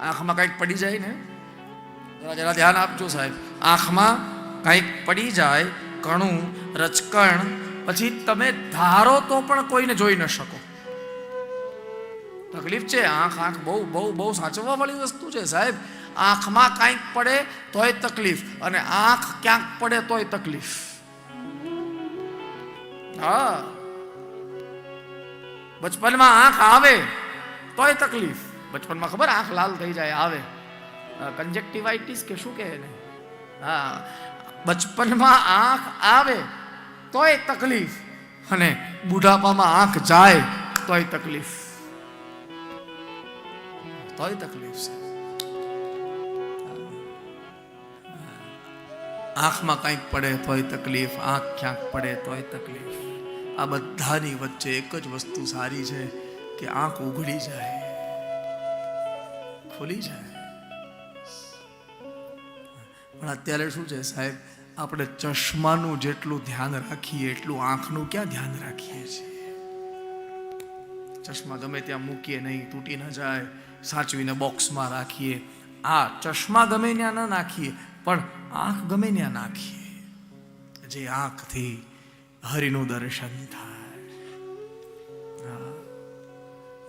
આંખમાં કંઈક પડી જાય ને? જરા જરા ધ્યાન આપજો સાહેબ. આંખમાં કંઈક પડી જાય કણું રચકણ, પછી તમે ધારો તો પણ કોઈને જોઈ ન શકો. તકલીફ છે, આંખ આંખ બહુ બહુ બહુ સાચવવા વાળી વસ્તુ છે સાહેબ. આંખમાં કાંઈક પડે તોય તકલીફ, અને આંખ ક્યાંક પડે તોય તકલીફ. હા. બચપનમાં આંખ આવે તોય તકલીફ. બચપનમાં ખબર આંખ લાલ થઈ જાય, આવે. કંજક્ટિવાઇટિસ કે શું કહે એને? હા, બચપનમાં આંખ આવે તોય તકલીફ અને બુઢાપામાં આંખ જાય તોય તકલીફ. તોય તકલીફ છે. આંખમાં કંઈક પડે તોય તકલીફ, આંખ ક્યાંક પડે તોય તકલીફ. આ બધાની વચ્ચે એક જ વસ્તુ સારી છે કે આંખ ઉઘડી જાય. ખુલી જાય. પણ અત્યારે શું છે સાહેબ, આપણે ચશ્માનું જેટલું ધ્યાન રાખીએ, એટલું આંખનું ક્યાં ધ્યાન રાખીએ છીએ? ચશ્મા ગમે ત્યાં મૂકીએ નહીં, તૂટી ન જાય, સાચવીને બોક્સમાં રાખીએ. આ ચશ્મા ગમે ત્યાં ના નાખીએ, પણ આંખ ગમે ત્યાં નાખીએ. જે આંખથી હરિનું દર્શન થાય.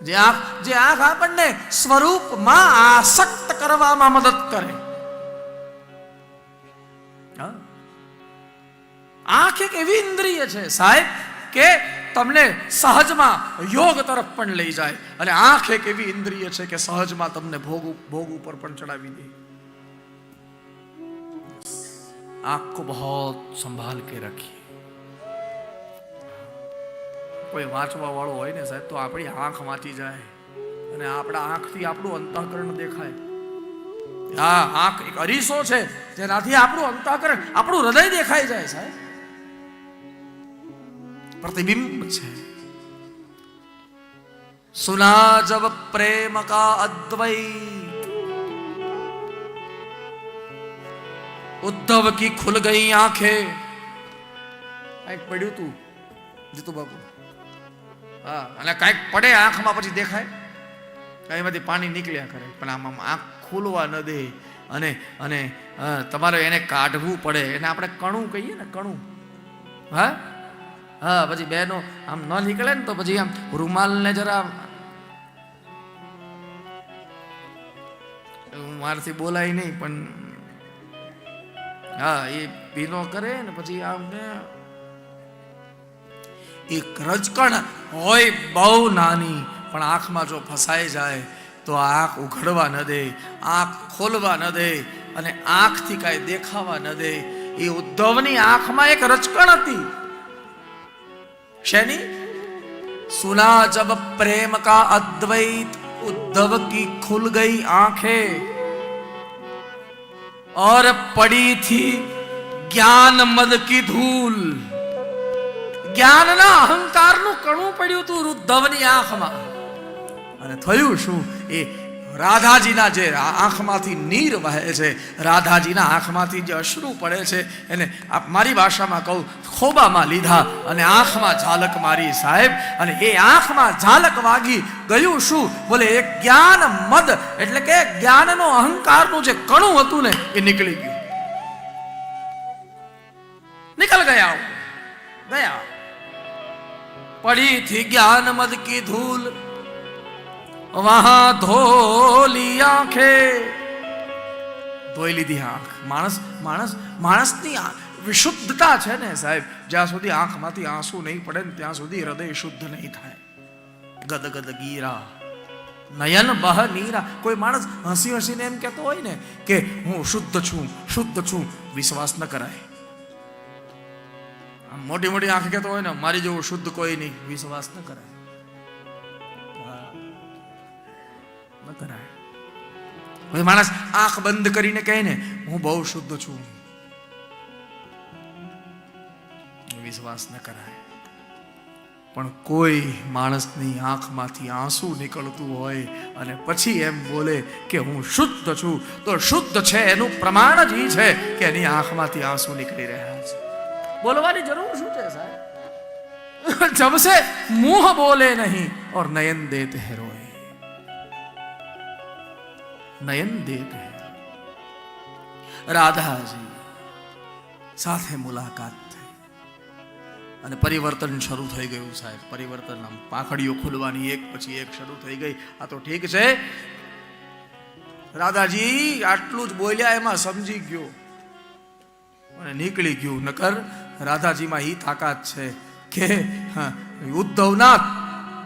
જે આંખ જે આંખ આપણને સ્વરૂપમાં આસક્ત કરવામાં મદદ કરે. આંખ એક એવી ઇન્દ્રિય છે સાહેબ કે તમને સહજમાં યોગ તરફ પણ લઈ જાય. અને આંખ એક એવી ઇન્દ્રિય છે કે સહજમાં તમને ભોગ ભોગ ઉપર પણ ચડાવી દે. આંખ કો બહુ સંભાળ કે રખી કોઈ વાંચવા વાળો હોય ને સાહેબ, તો આપણી આંખ વાંચી જાય અને આપણા આંખથી આપણું અંતઃકરણ દેખાય. હા, આંખ એક અરીસો છે, જેનાથી આપણું અંતઃકરણ, આપણું હૃદય દેખાઈ જાય સાહેબ. પ્રતિબિંબ છે. સુના જબ પ્રેમ કા અદ્વૈત ઉદ્ધવ કી ખુલ ગઈ આંખે. એક પડ્યું તું જીતુ બાપુ હા, અને કાંઈક પડે આંખમાં પછી દેખાય? એમાંથી પાણી નીકળ્યા કરે, પણ આમ આંખ ખોલવા ન દે. અને અને તમારે એને કાઢવું પડે. એને આપણે કણું કહીએ ને, કણું. હા? હા, પછી બેનો આમ ન નીકળે ને તો પછી આમ રૂમાલને જરા મારાથી બોલાય નહીં, પણ હા, એ ભીનો કરે ને પછી આમ ને એક રજકણ હોય બહુ નાની પણ આંખમાં જો ફસાઈ જાય તો આંખ ઉઘડવા ન દે આંખ ખોલવા ન દે અને આંખથી કાંઈ દેખાવા ન દે એ ઉદ્ધવની આંખમાં એક રચકણ હતી शनि सुना जब प्रेम का अद्वैत उद्धव की खुल गई आंखें और पड़ी थी ज्ञान मद की धूल જ્ઞાનના અહંકારનું કણું પડ્યું હતું રુદ્ધવની આંખમાં. અને થયું શું? એ રાધાજીના જે આંખમાંથી નીર વહે છે, રાધાજીના આંખમાંથી જે અશ્રુ પડે છે, એને મારી ભાષામાં કહું, ખોબામાં લીધા અને આંખમાં ઝાલક મારી, સાહેબ. અને એ આંખમાં ઝાલક વાગી ગયું શું? બોલે, એ જ્ઞાન મદ, એટલે કે જ્ઞાનનો અહંકારનું જે કણું હતું ને, એ નીકળી ગયું. નીકળ ગયા ગયા. પડી થી જ્ઞાન મદ કી ધૂલ વહા ધોલી આંખે. ધોઈ લીધી આંખ. માણસ માણસ, માણસની વિશુદ્ધતા છે ને સાહેબ, જ્યાં સુધી આંખમાંથી આંસુ નહીં પડે ને ત્યાં સુધી હૃદય શુદ્ધ નહીં થાય. ગદગદ ગીરા. નયન બહ નીરા. કોઈ માણસ હસી હસીને એમ કહેતો હોય ને કે હું શુદ્ધ છું શુદ્ધ છું. વિશ્વાસ ન કરાય. મોટી મોટી આંખ કહેતો હોય ને, મારી જેવું શુદ્ધ કોઈ નહીં, વિશ્વાસ ન કરાય. ન કરાય. માણસ આંખ બંધ કરીને કહે ને, હું બહુ શુદ્ધ છું. વિશ્વાસ ન કરાય. પણ કોઈ માણસની આંખમાંથી આંસુ નીકળતું હોય અને પછી એમ બોલે કે હું શુદ્ધ છું, તો શુદ્ધ છે, એનું પ્રમાણ જ એ છે કે એની આંખમાંથી આંસુ નીકળી રહ્યા છે. બોલવાની જરૂર શું છે સાહેબ? જબસે મુંહ બોલે નહીં ઓર નયન દેત હે નયન દેત હે. રાધાજી, સાથે મુલાકાત થઈ. અને પરિવર્તન શરૂ થઈ ગયું સાહેબ. પરિવર્તન આમ પાંખડીઓ ખુલવાની, એક પછી એક શરૂ થઈ ગઈ. આ તો ઠીક છે. રાધાજી, આટલું જ બોલ્યા એમાં સમજી ગયો. અને નીકળી ગયું નકર રાધાજીમાં ઈ તાકાત છે કે હા, ઉદ્ધવના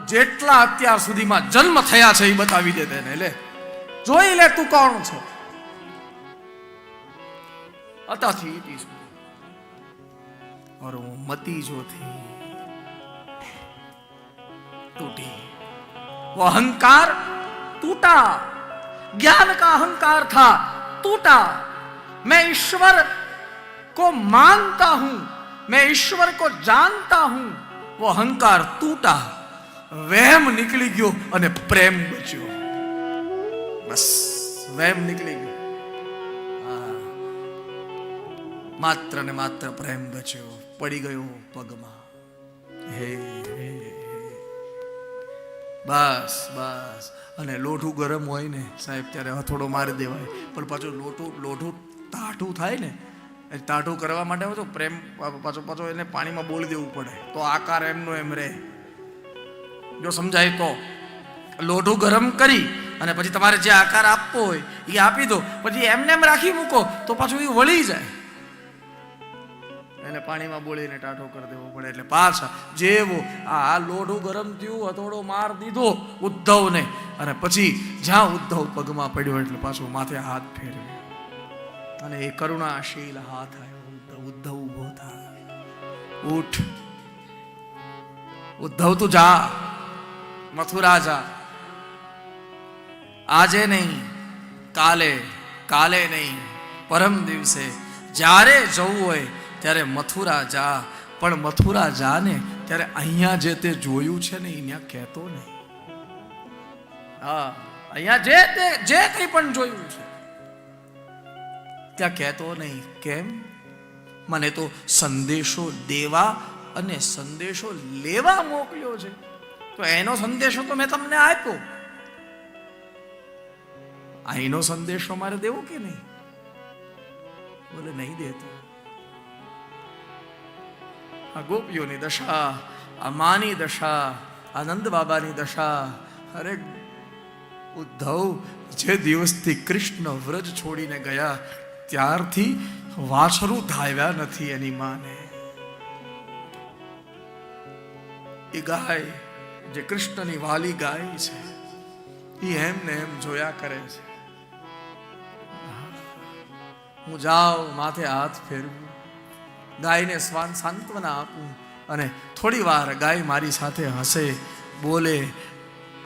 જેટલા અત્યાર સુધીમાં જન્મ થયા છે એ બતાવી દે તેને લે જોઈ લે તું કોણ છે અતાથી ઇતિ સુધી और वो मती जो थी टूटी वो अहंकार टूटा ज्ञान का अहंकार था टूटा मैं ईश्वर को मानता हूं मैं ईश्वर को जानता हूं वो अहंकार टूटा वहम નીકળી ગયો અને પ્રેમ બચ્યો બસ વહેમ નીકળી ગયો હા. માત્ર ને માત્ર પ્રેમ બચ્યો પડી ગયો પગમાં હે હે, હે. બસ બસ અને લોઢું ગરમ હોય ને સાહેબ ત્યારે હથોડો મારી દેવાય પણ પાછું લોટું લોઢું તાઠું થાય ને તાઠું કરવા માટે તો પ્રેમ પાછો પાછો એને પાણીમાં બોલી દેવું પડે. તો આકાર એમનો એમ રહે. જો સમજાય તો. લોઢું ગરમ કરી અને પછી તમારે જે આકાર આપવો હોય, એ આપી દો. પછી એમને એમ રાખી મૂકો, તો પાછું એ વળી જાય. એને પાણીમાં બોળીને ટાઢો કરી દેવો પડે. એટલે પાછા જેવો આ લોઢું ગરમ થયું, હથોડો માર દીધો ઉદ્ધવને. અને પછી જ્યાં ઉદ્ધવ પગમાં પડ્યો, એટલે પાછું માથે હાથ ફેરવ્યો. અને એ કરુણાશીલ હાથ આવ્યો ઉદ્ધવ ઊભો થાય ઉઠ. ઉદ્ધવ તું જા. મથુરા જા. આજે નહીં, કાલે કાલે નહીં, પરમ દિવસે જ્યારે જવું હોય ત્યારે મથુરા જા. પણ મથુરા જા ને ત્યારે અહીંયા જે તે જોયું છે ને અહીંયા કહેતો નહીં. હા, અહીંયા જે તે, જે કંઈ પણ જોયું છે ત્યાં કહેતો નહીં. કેમ? મને તો સંદેશો દેવા અને સંદેશો લેવા મોકલ્યો છે. તો એનો સંદેશો તો મેં તમને આપ્યો. અહીંનો સંદેશો મારે દેવો કે નહીં? બોલે, નહીં દેતો. આ ગોપીઓની દશા, આ માની દશા આનંદ બાબાની દશા, અરે ઉદ્ધવ, જે દિવસથી કૃષ્ણ વ્રજ છોડીને ગયા ત્યારથી વાછરું ધાવ્યા નથી એની માને. એ ગાય જે કૃષ્ણની વાલી ગાય છે, એ એમને એમ જોયા કરે છે. હું જાઉં, માથે હાથ ફેરવું, ગાયને સ્વાન સાંત્વના આપું અને થોડી વાર ગાય મારી સાથે હસે, બોલે,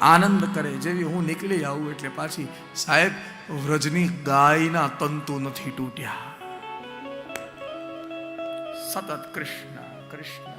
આનંદ કરે, જેવી હું નીકળી આવું એટલે પાછી સાહેબ વ્રજની ગાયના તંતુ નથી તૂટ્યા. સતત કૃષ્ણ કૃષ્ણ